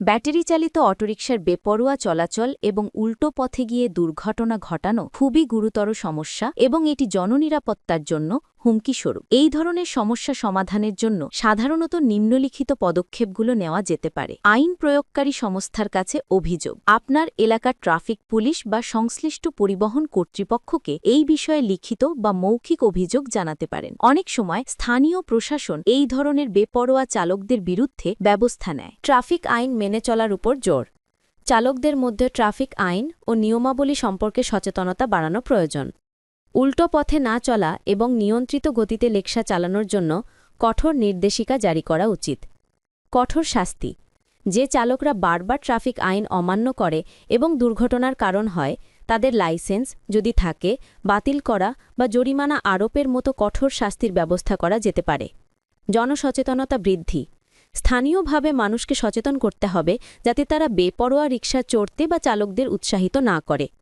Battery চালিত অটোরিকশার বেপরোয়া চলাচল এবং উল্টো পথে গিয়ে দুর্ঘটনা ঘটানো খুবই গুরুতর সমস্যা এবং এটি জননিরাপত্তার জন্য হুমকিস্বরূপ এই ধরনের সমস্যা সমাধানের জন্য সাধারণত নিম্নলিখিত পদক্ষেপগুলো নেওয়া যেতে পারে। আইন প্রয়োগকারী সংস্থার কাছে অভিযোগ, আপনার এলাকার ট্রাফিক পুলিশ বা সংশ্লিষ্ট পরিবহন কর্তৃপক্ষকে এই বিষয়ে লিখিত বা মৌখিক অভিযোগ জানাতে পারেন। অনেক সময় স্থানীয় প্রশাসন এই ধরনের বেপরোয়া চালকদের বিরুদ্ধে ব্যবস্থা নেয়। ট্রাফিক আইন মেনে চলার উপর জোর। চালকদের মধ্যে ট্রাফিক আইন ও নিয়মাবলী সম্পর্কে সচেতনতা বাড়ানো প্রয়োজন। উল্টো পথে না চলা এবং নিয়ন্ত্রিত গতিতে লেকশা চালানোর জন্য কঠোর নির্দেশিকা জারি করা উচিত। কঠোর শাস্তি। যে চালকরা বারবার ট্রাফিক আইন অমান্য করে এবং দুর্ঘটনার কারণ হয়, তাদের লাইসেন্স যদি থাকে, বাতিল করা বা জরিমানা আরোপের মতো কঠোর শাস্তির ব্যবস্থা করা যেতে পারে। জনসচেতনতা বৃদ্ধি। স্থানীয়ভাবে মানুষকে সচেতন করতে হবে যাতে তারা বেপরোয়া রিকশা চড়তে বা চালকদের উৎসাহিত না করে।